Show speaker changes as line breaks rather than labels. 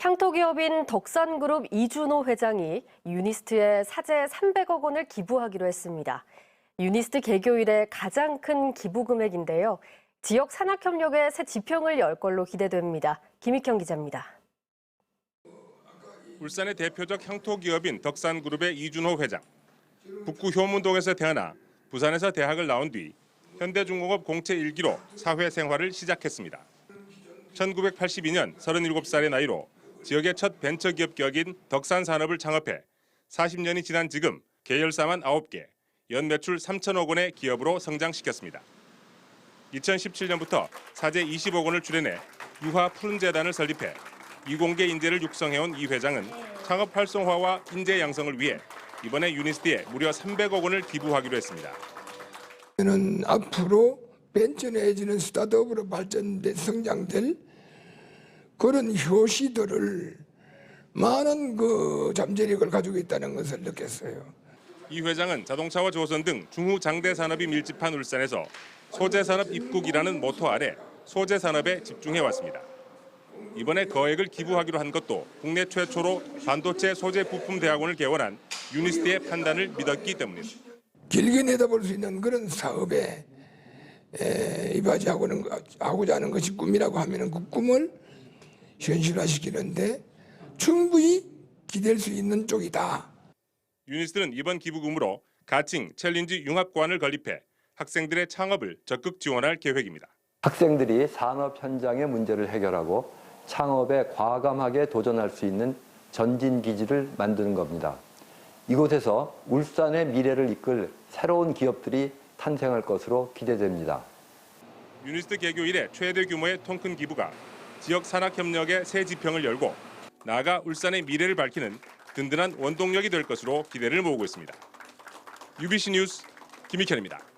향토기업인 덕산그룹 이준호 회장이 유니스트에 사제 300억 원을 기부하기로 했습니다. 유니스트 개교 이래 가장 큰 기부 금액인데요. 지역 산학협력에 새 지평을 열 걸로 기대됩니다. 김익형 기자입니다.
울산의 대표적 향토 기업인 덕산그룹의 이준호 회장. 북구 효문동에서 태어나 부산에서 대학을 나온 뒤 현대중공업 공채 1기로 사회 생활을 시작했습니다. 1982년 37살의 나이로 지역의 첫 벤처기업 격인 덕산산업을 창업해 40년이 지난 지금 계열사만 9개, 연 매출 3천억 원의 기업으로 성장시켰습니다. 2017년부터 사제 20억 원을 출연해 유화 푸른재단을 설립해 이공계 인재를 육성해온 이 회장은 창업 활성화와 인재 양성을 위해 이번에 유니스트에 무려 300억 원을 기부하기로 했습니다.
는 앞으로 벤처 내지는 스타트업으로 발전돼 성장될 그런 효시들을 많은 그 잠재력을 가지고 있다는 것을 느꼈어요.
이 회장은 자동차와 조선 등 중후 장대 산업이 밀집한 울산에서 소재 산업 입국이라는 모토 아래 소재 산업에 집중해 왔습니다. 이번에 거액을 기부하기로 한 것도 국내 최초로 반도체 소재 부품 대학원을 개원한 유니스트의 판단을 믿었기 때문입니다.
길게 내다볼 수 있는 그런 사업에 에, 이바지하고는 하고자 하는 것이 꿈이라고 하면은 그 꿈을 현실화시키는데 충분히 기댈 수 있는 쪽이다.
유니스트는 이번 기부금으로 가칭 챌린지 융합관을 건립해 학생들의 창업을 적극 지원할 계획입니다.
학생들이 산업 현장의 문제를 해결하고 창업에 과감하게 도전할 수 있는 전진 기지를 만드는 겁니다. 이곳에서 울산의 미래를 이끌 새로운 기업들이 탄생할 것으로 기대됩니다.
유니스트 개교 이래 최대 규모의 통큰 기부가 지역 산학 협력의 새 지평을 열고 나아가 울산의 미래를 밝히는 든든한 원동력이 될 것으로 기대를 모으고 있습니다. UBC 뉴스 김익현입니다.